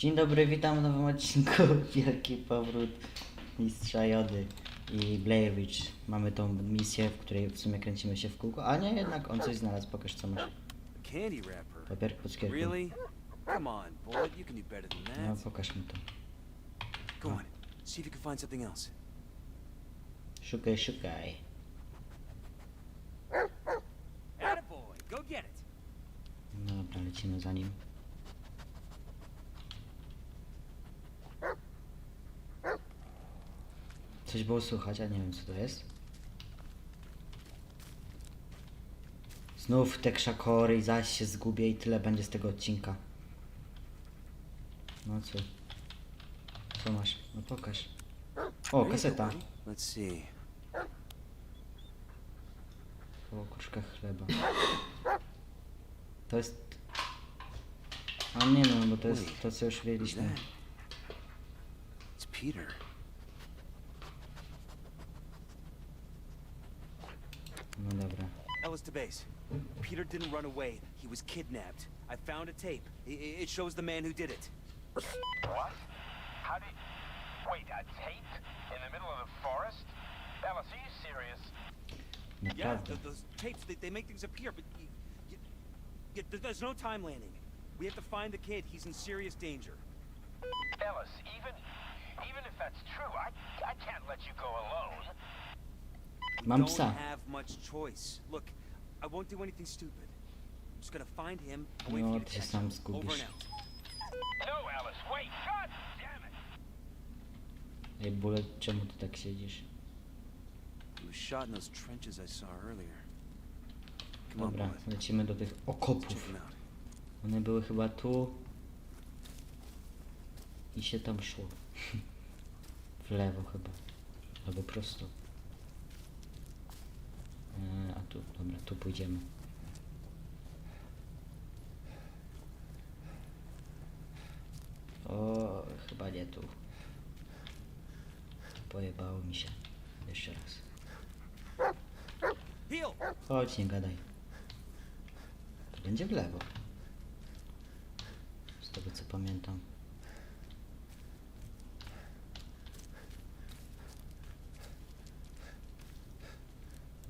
Dzień dobry, witam w nowym odcinku Wielki Powrót Mistrza Jody i Blair Witch. Mamy tą misję, w której w sumie kręcimy się w kółko, a nie, jednak on coś znalazł, pokaż co masz. Candy wrapper. Papierek pod skierką. Really? Come on, Bullet. You can do better than No, that. pokaż mi to. Go on. See if you can find something else. Szukaj, szukaj. Attaboy. Go get it. No dobra, lecimy za nim. Coś było słychać, a nie wiem co to jest. Znów te krzakory i zaś się zgubię i tyle będzie z tego odcinka. No co? Co masz? No pokaż. O, kaseta. Let's see. O, kruszka chleba. To jest... A nie no, bo to jest to co już wiedzieliśmy. It's Peter. To base. Peter didn't run away. He was kidnapped. I found a tape. I- I- it shows the man who did it. What? How did... Wait, a tape? In the middle of the forest? Alice, are you serious? Yeah, Naprawdę. th- those tapes, they, they make things appear, but y y y th- there's no time landing. We have to find the kid. He's in serious danger. Ellis, even... Even if that's true, I, I can't let you go alone. We Mam don't have much choice. Look, I won't do anything stupid. I'm just gonna find him and wait No, for you to ty się catch sam him. Over and out. No, Alice, wait! God damn it! Ej, Bullet, czemu ty tak siedzisz? He was shot in those trenches I saw earlier. Come on, Dobra, Bullet. lecimy do tych Let's check okopów. him out. One były chyba tu. I się tam szło. W lewo chyba. Albo prosto. E, a tu, dobra, tu pójdziemy. O, chyba nie tu. Pojebało mi się. Jeszcze raz. Chodź, nie gadaj. To będzie w lewo. Z tego co pamiętam.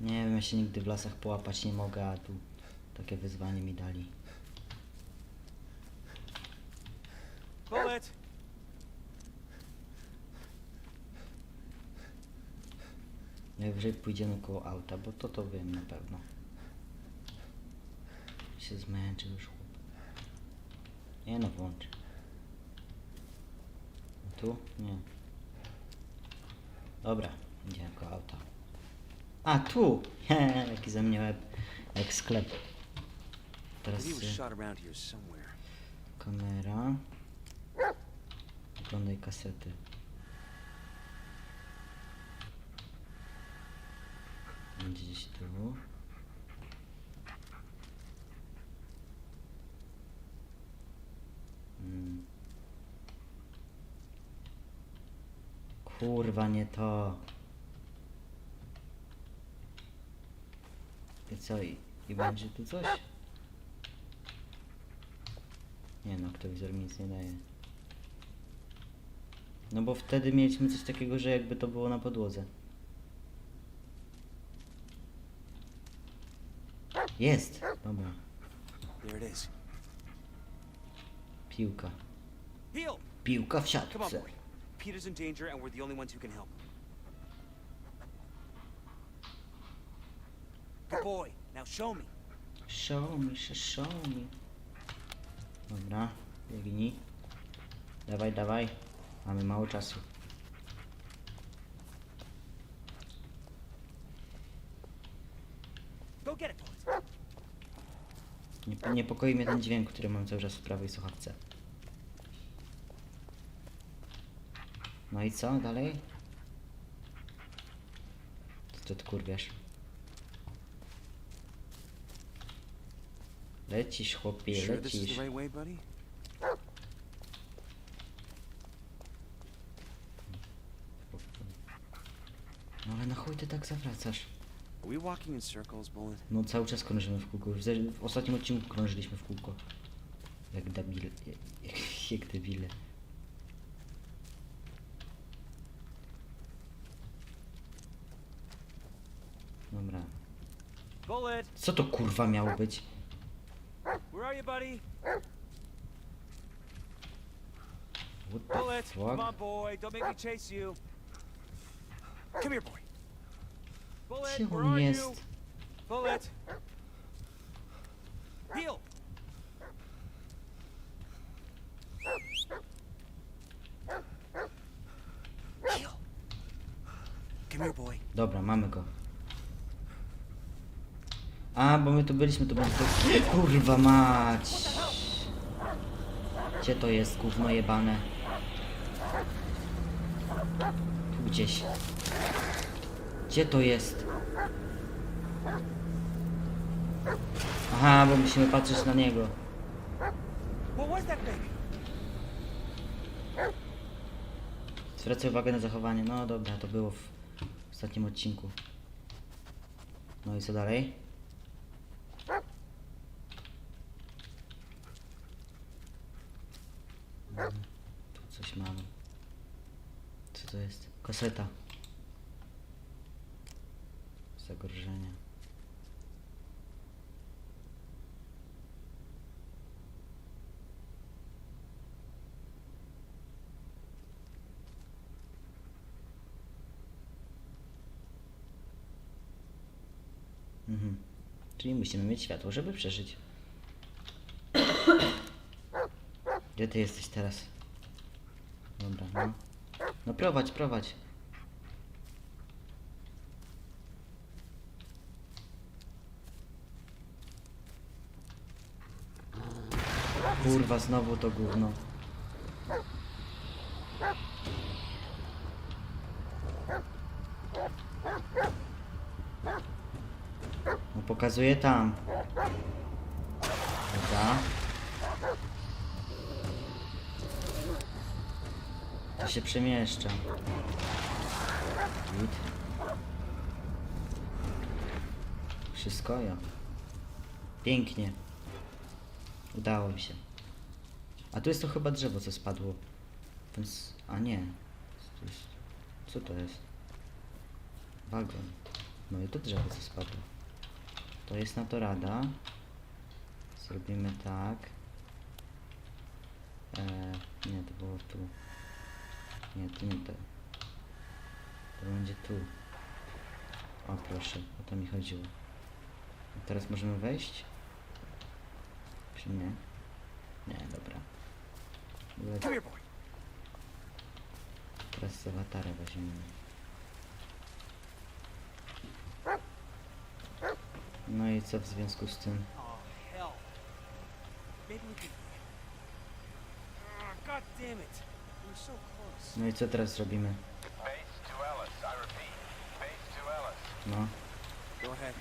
Nie wiem, ja się nigdy w lasach połapać nie mogę, a tu takie wyzwanie mi dali. Bullet! Najwyżej pójdziemy koło auta, bo to to wiem na pewno. Się zmęczył już chłop. Nie no, włącz. Tu? Nie. Dobra, idziemy koło auta. A, tu! Jaki ze mnie łeb. Jak sklep. Teraz kamera. Oglądaj kasety. Gdzieś tu. Mm. Kurwa, nie to. Co? I, i będzie tu coś? Nie no, aktowizor mi nic nie daje. No bo wtedy mieliśmy coś takiego, że jakby to było na podłodze. Jest! Dobra. There it is. Piłka. Heel! Piłka w Come on, siatce. boy. Peter's in danger, and we're the only ones who can help. Good boy. Now show me. Show me, sh- show me. Dobra, biegnij. Dawaj, dawaj. Mamy mało czasu. Go get it. Nie, niepokoi mnie ten dźwięk, który mam cały czas w prawej słuchawce. No i co dalej? Co ty kurwiasz? Lecisz chłopie, lecisz. No ale na chuj ty tak zawracasz? No cały czas krążymy w kółko. Już ze- W ostatnim odcinku krążyliśmy w kółko. Jak debil. Jak- Jak debile. Dobra. Co to kurwa miało być? Where are you, buddy? What the Bullet, come on, boy. Don't make me chase you. Come here, boy. Bullet, where are you? Bullet. Heal. Tu byliśmy, to będzie. Kurwa mać! Gdzie to jest, gówno jebane? Tu gdzieś. Gdzie to jest? Aha, bo musimy patrzeć na niego. Zwracaj uwagę na zachowanie. No dobra, to było w ostatnim odcinku. No i co dalej? Mm, Tu coś mamy. Co to jest? Kaseta. Zagrożenia. Mhm. Czyli musimy mieć światło, żeby przeżyć. Gdzie ty jesteś teraz? Dobra, no. No prowadź, prowadź. Kurwa, znowu to gówno. No pokazuje tam. Się przemieszcza. Git. Wszystko ja. Pięknie. Udało mi się. A tu jest to chyba drzewo, co spadło. Więc... A nie. Co to jest? Co to jest? Wagon. No i to drzewo, co spadło. To jest na to rada. Zrobimy tak. Eee, nie, to było tu. Nie, to nie to. To będzie tu. O proszę, o to mi chodziło. A teraz możemy wejść? Czy nie? Nie, dobra. Le-. Teraz z awatara weźmiemy. No i co w związku z tym? Oh. Ah, God damn it. We were so close. No i co teraz robimy? Base to Ellis. I repeat, base to Ellis. No. Go ahead.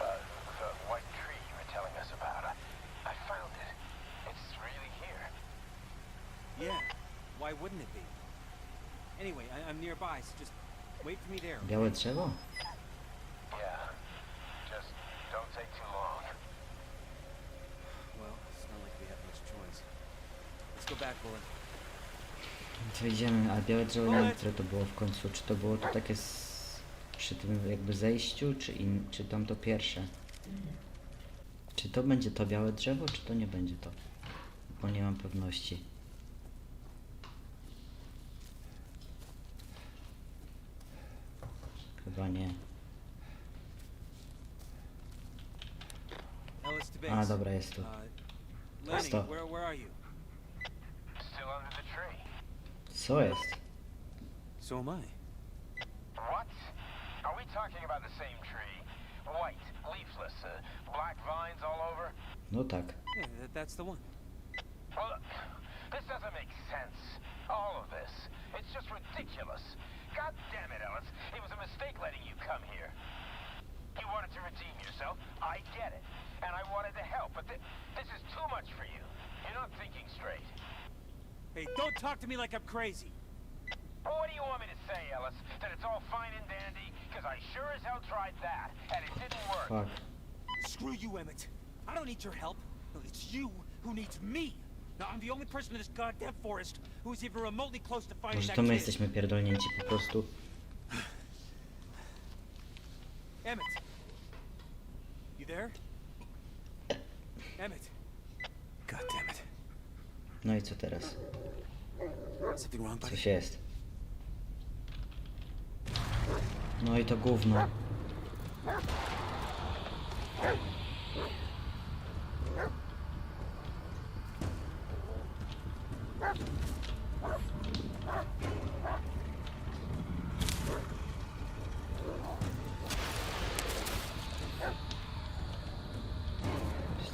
Uh, the white tree you were telling us about. I, I found it. It's really here. Yeah. Why wouldn't it be? Anyway, I, I'm nearby, so just wait for me there. Białe drzewo? Yeah. Just don't take too long. Well, it's not like we have much choice. Let's go back, Bullet. Idziemy, a białe drzewo nie wiem, które to było w końcu. Czy to było to takie z, przy tym jakby zejściu, czy, in, czy tam to pierwsze? Czy to będzie to białe drzewo, czy to nie będzie to? Bo nie mam pewności. Chyba nie. A, dobra, jest tu. Uh, Lenny, Co jest? So am I. What? Are we talking about the same tree? White, leafless, uh, black vines all over? No tak. Yeah, that, that's the one. Well, this doesn't make sense. All of this. It's just ridiculous. God damn it, Ellis. It was a mistake letting you come here. You wanted to redeem yourself. I get it. And I wanted to help, but thi- this is too much for you. You're not thinking straight. Hey, don't talk to me like I'm crazy. Well, what do you want me to say, Ellis? That it's all fine and dandy? Because I sure as hell tried that, and it didn't work. Fuck. Screw you, Emmett. I don't need your help. It's you who needs me. Now, I'm the only person in this goddamn forest who is even remotely close to finding Może that to my kid. jesteśmy pierdolnięci po prostu. Emmett. You there? Emmett. God damn it. No i co teraz? Buddy? Coś jest. No i to gówno.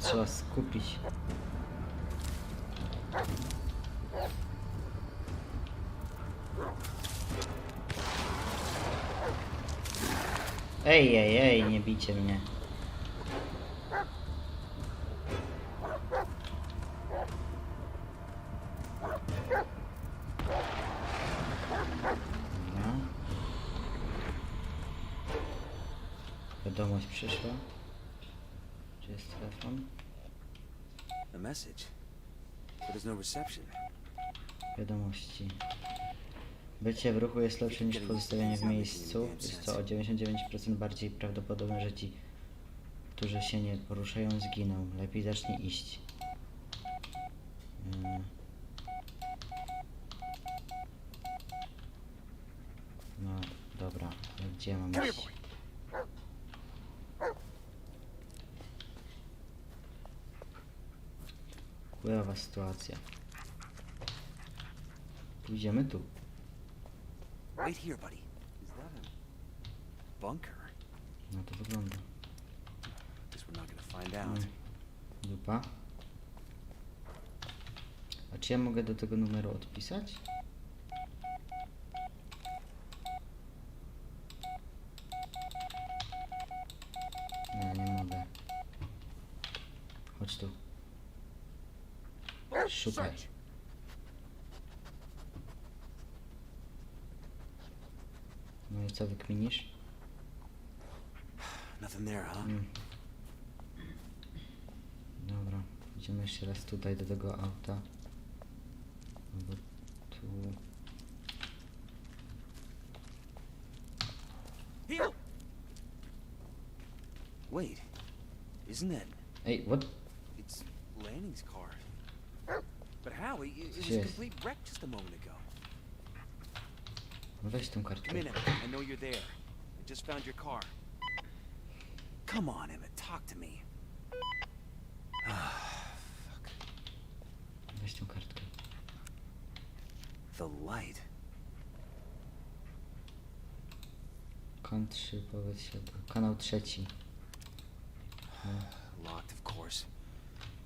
Trzeba skupić. Ej, ej, ej, nie bijcie mnie. Wiadomość przyszła. Czy jest telefon? A message. But there's no reception. Wiadomości. Bycie w ruchu jest lepsze niż pozostawienie w miejscu. Jest to o 99% bardziej prawdopodobne, że ci, którzy się nie poruszają, zginą. Lepiej zacznij iść. Mm. No, dobra. Gdzie mam iść? Chujowa sytuacja. Pójdziemy tu. Wait here, buddy. Is that a bunker? No to wygląda. Guess we're not gonna find out. Mm. Dupa. A czy ja mogę do tego numeru odpisać? I? Nothing there, huh? Mm. Dobra, idziemy jeszcze raz tutaj do tego auta. Albo tu. Heel! Wait. Isn't that... Hey, what? It's Lanning's car. But how? It, it was a complete wreck just a moment ago. Weź tą in, Emmett. I know you're there. I just found your car. Come on, Emmett. Talk to me. Ah, fuck. Weź tą kartkę. The light. Kąt 3, powiedz światło. Kanał trzeci. No, Locked, of course.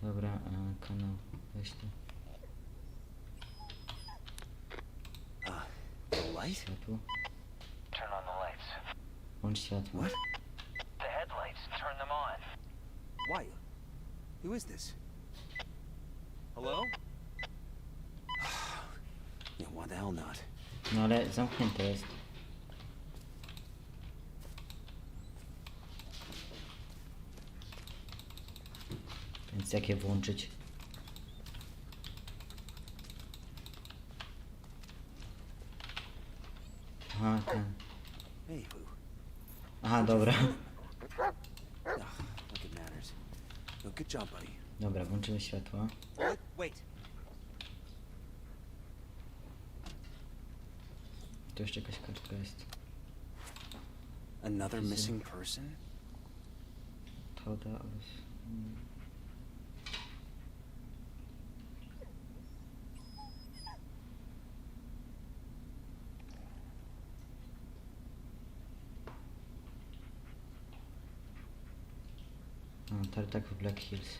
dobra, e, kanał. Weź tu. Light? Światło. Turn on the lights. Włącz światło. What? The headlights, turn them on. Why? Who is this? Hello? yeah, why the hell not? No ale zamknięte jest. Więc jak je włączyć? Dobra. Ugh, like it matters. No, good job, buddy. Dobra, włączymy światło. Wait. Tu jeszcze jakaś kartka jest. Another missing person? Toda oraz... A, tartak w Black Hills.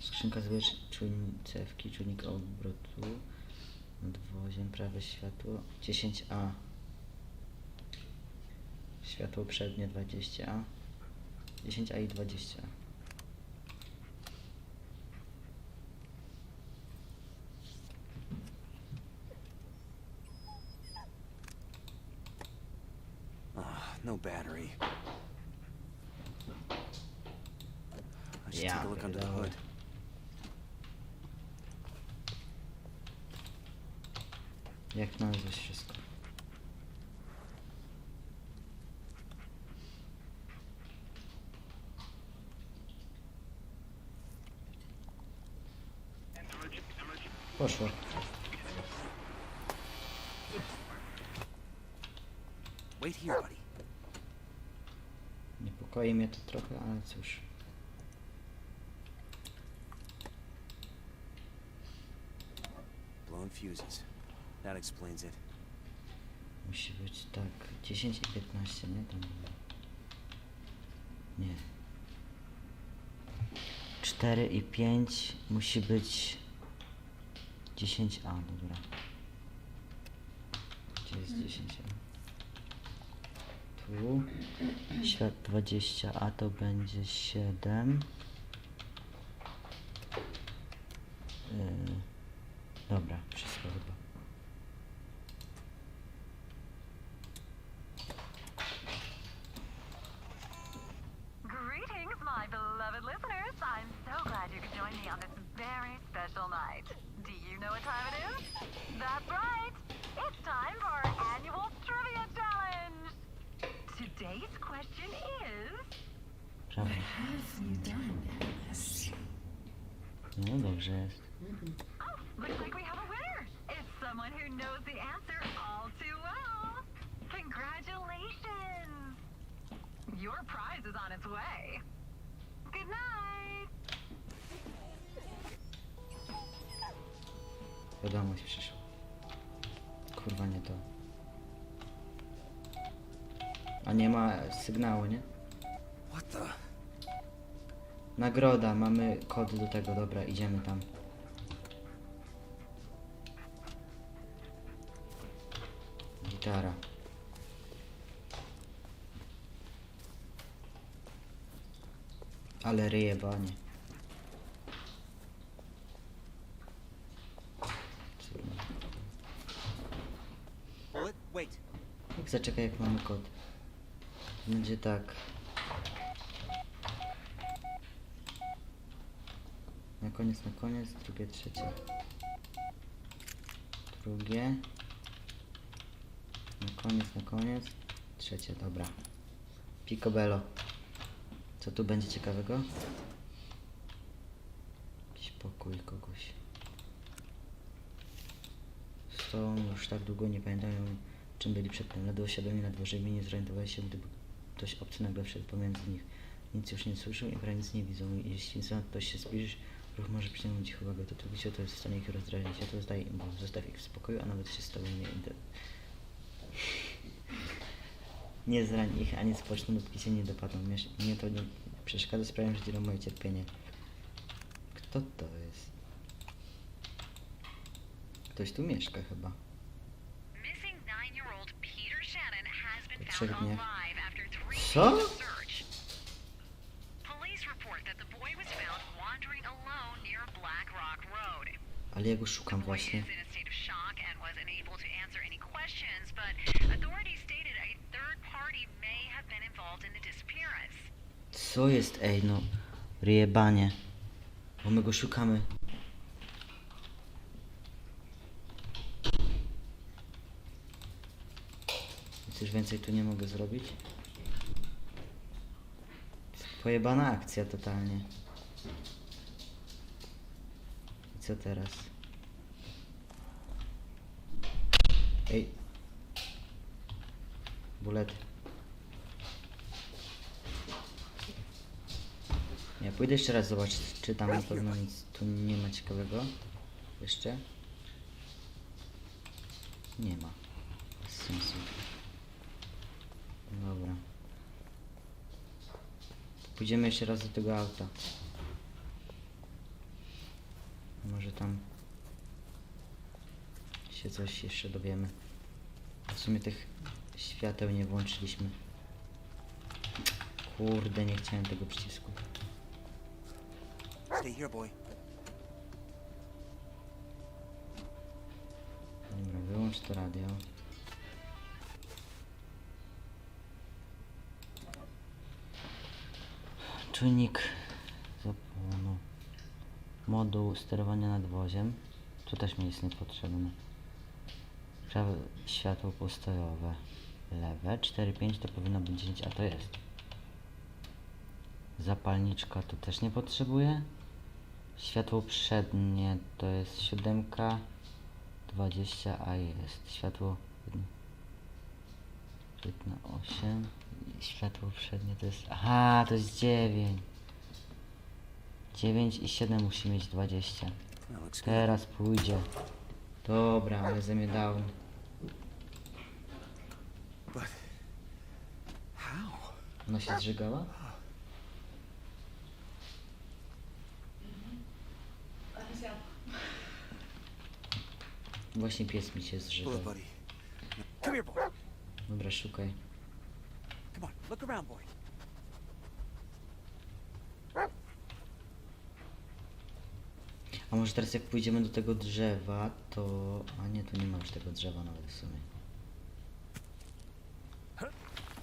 Skrzynka zwierz, czujnik cewki, czujnik obrotu, nadwoziem, prawe światło, 10A. Światło przednie 20A. 10A i 20A. Ah, No battery. I should Yeah, take a look under the no. hood. Jak nazwać wszystko? Poszło. Wait here, buddy. Niepokoi mnie to trochę, ale cóż. Blown fuses. That explains it. Musi być tak 10 i 15, nie? Tam było. Nie. 4 i 5 musi być 10A, dobra. Gdzie jest 10A? Tu. Świat 20A to będzie 7. Yy, dobra, wszystko chyba. Wiadomość przyszła. Kurwa nie to. A nie ma sygnału, nie? What the? Nagroda, mamy kod do tego, dobra, idziemy tam. Gitara. Ale ryje. Bullet? Wait. Jak zaczekaj, jak mamy kod. Będzie tak. Na koniec, na koniec, drugie, trzecie. Drugie. Na koniec, na koniec. Trzecie, dobra. Picobello. Co tu będzie ciekawego? Jakiś pokój kogoś. Są już tak długo nie pamiętają czym byli przedtem. Ledwo świadomi na dworze i nie zorientowali się, gdyby ktoś obcy nagle wszedł pomiędzy nich. Nic już nie słyszą i prawie nic nie widzą. Jeśli za ktoś się zbliżysz, ruch może przyciągnąć ich uwagę. To tylko to jest w stanie ich rozdrażnić. Ja to zdaję im, bo zostaw ich w spokoju, a nawet się z tobą nie idę. Nie zrań ich, ani spoczną, dopóki się nie dopadną. Mnie to nie przeszkadza, sprawiam, że dzielą moje cierpienie. Kto to jest? Ktoś tu mieszka chyba. Missing nine-year-old Peter Shannon has been Po trzech found dniach. alive after three Co? days of search. Police report that the boy was found wandering alone near Black Rock Road. Ale ja go szukam właśnie. Co jest, ej, no. Ryjebanie. Bo my go szukamy. Coś więcej tu nie mogę zrobić? Pojebana akcja totalnie. I co teraz? Ej. Bullet. Ja pójdę jeszcze raz zobaczyć, czy tam na pewno nic tu nie ma ciekawego. Jeszcze? Nie ma. Bez sensu. Dobra. Pójdziemy jeszcze raz do tego auta. Może tam się coś jeszcze dowiemy. W sumie tych świateł nie włączyliśmy. Kurde, nie chciałem tego przycisku. Stay here, boy. Dobra, wyłącz to radio. Czujnik zapłonu. Moduł sterowania nadwoziem. Tu też mi jest niepotrzebny. Prawe światło postojowe. Lewe. 4-5 to powinno być 10, a to jest. Zapalniczka tu też nie potrzebuję. Światło przednie to jest 7, 20, a jest. Światło przednie 8. Światło przednie to jest. Aha, to jest 9. 9 i 7 musi mieć 20. That looks good. Teraz pójdzie. Dobra, ale zamię down. But how? Ona się zżygała? Właśnie pies mi się zżygał. Dobra, szukaj. Come on, look around, boy. A może teraz jak pójdziemy do tego drzewa, to... A nie, tu nie ma już tego drzewa nawet w sumie.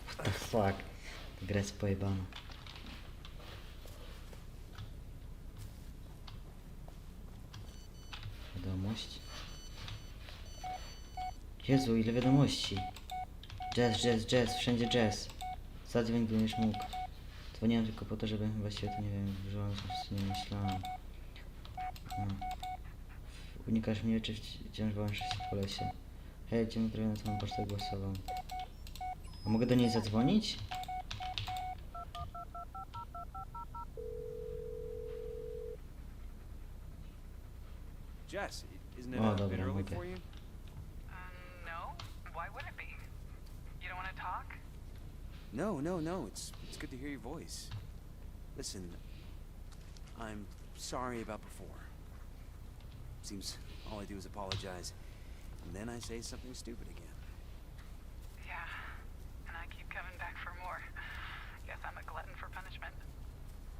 What the fuck? Ta gra jest pojebana. Wiadomość. Jezu, ile wiadomości. Jazz, jazz, jazz, wszędzie jazz. Zadzwoń, gdybyś mógł. Dzwoniłem tylko po to, żeby właściwie to nie wiem, nie myślałem. No. Unikasz mnie, czy wciąż się po lesie? Hej, idziemy trochę na całą pocztę głosową. A mogę do niej zadzwonić? Jess, i- isn't it a bit early for you? No, no, no. It's it's good to hear your voice. Listen, I'm sorry about before. Seems all I do is apologize, and then I say something stupid again. Yeah. And I keep coming back for more. Guess I'm a glutton for punishment.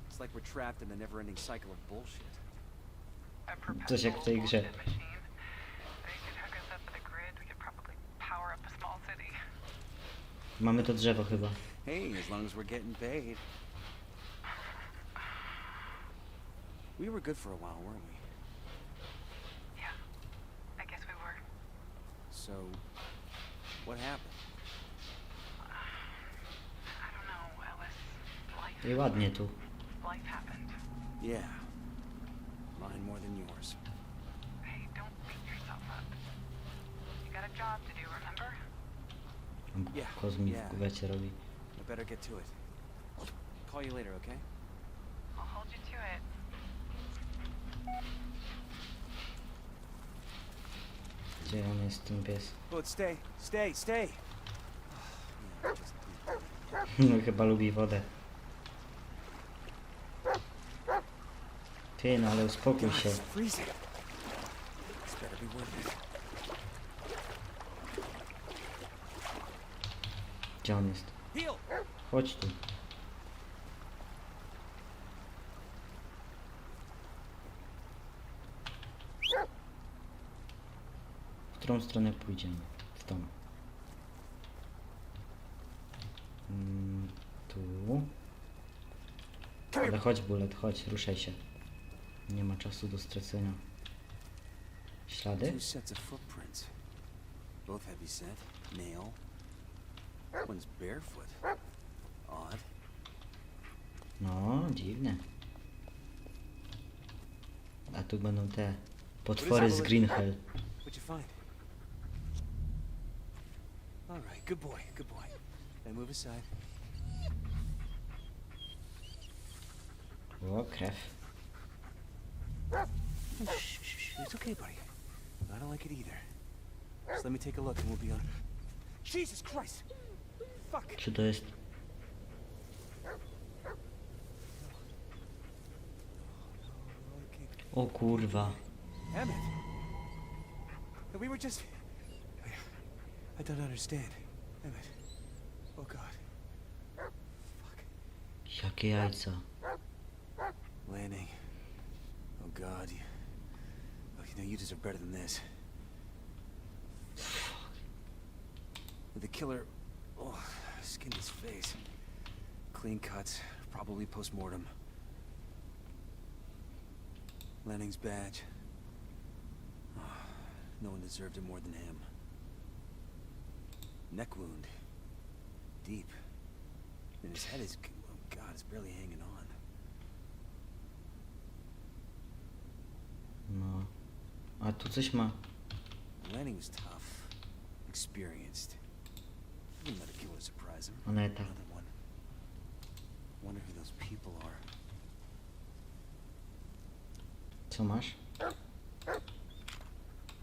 It's like we're trapped in a never-ending cycle of bullshit. A Coś jak perpetual bullshit machine. Mamy to drzewo chyba. Hey, as long as we're getting paid. We were good for a while, weren't we? Yeah. I guess we were. So, what happened? I don't know, Ellis. Life. Ładnie tu. Life happened. Yeah. Mine more than yours. Hey, don't beat yourself up. You got a job to do, remember? Yeah, Kozmi yeah. w kuwecie robi. I better get to it. Call you later, okay? I'll hold you to it. Gdzie on jest ten pies? Bullet, stay, stay, stay. Yeah, just- No chyba lubi wodę. Ty, no ale uspokój God, się. it's freezing. This better be worth it. Gdzie on jest? Chodź tu. W którą stronę pójdziemy? W tą. Mm, tu. Ale chodź, Bullet, chodź, ruszaj się. Nie ma czasu do stracenia. Ślady? Two sets of footprints. Both heavy set, nail. One's barefoot. Odd. No, dziwne. A tu będą te potwory z Green Hell. What'd you find? All right, good boy, good boy. Now move aside. O, krew. Oh. It's okay, buddy. I don't like it either. Just let me take a look and we'll be on. Jesus Christ! Fuck! Czy to jest... O kurwa. Emmett! We were just. I, don't understand. Emmett. Oh God. Fuck. Jakie jajca. Lanning. Oh God. You, look, you know you deserve better than this. The killer. Oh, skinned his face. Clean cuts, Probably post-mortem. Lanning's badge. No one deserved it more than him. Neck wound. Deep. And his head is, oh God, it's barely hanging on. No. A tu coś ma. Was tough, experienced. Killer surprise him. Another one. Wonder who those people are. Co masz?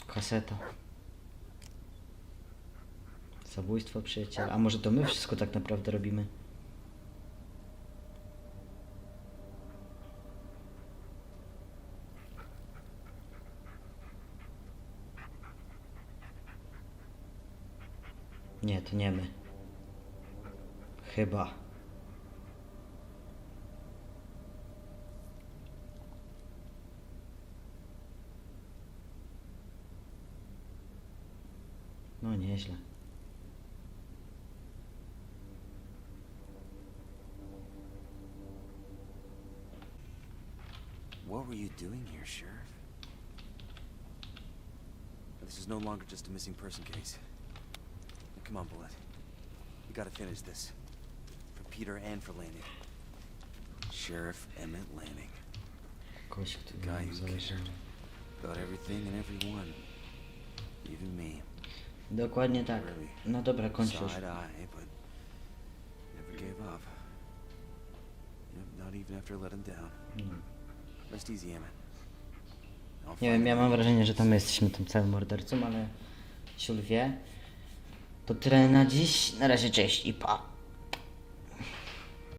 Kaseta. Zabójstwo przyjaciela. A może to my wszystko tak naprawdę robimy? Nie, to nie my. Chyba. No nieźle. What were you doing here, Sheriff? This is no longer just a missing person case. Come on, Bullet. We gotta finish this. For Peter and for Lanning. Sheriff Emmett Lanning. Kogoś, kto Guy nam who cared. About everything and everyone. Even me. Dokładnie tak. No dobra, kończ już. Side eye, but never gave up. Not even after I let him down. Mm. Rest easy, Emmett. I'll Nie find wiem, ja mam wrażenie, że tam my jesteśmy tym całym mordercą, ale Ciul wie. To tyle na dziś. Na razie cześć i pa.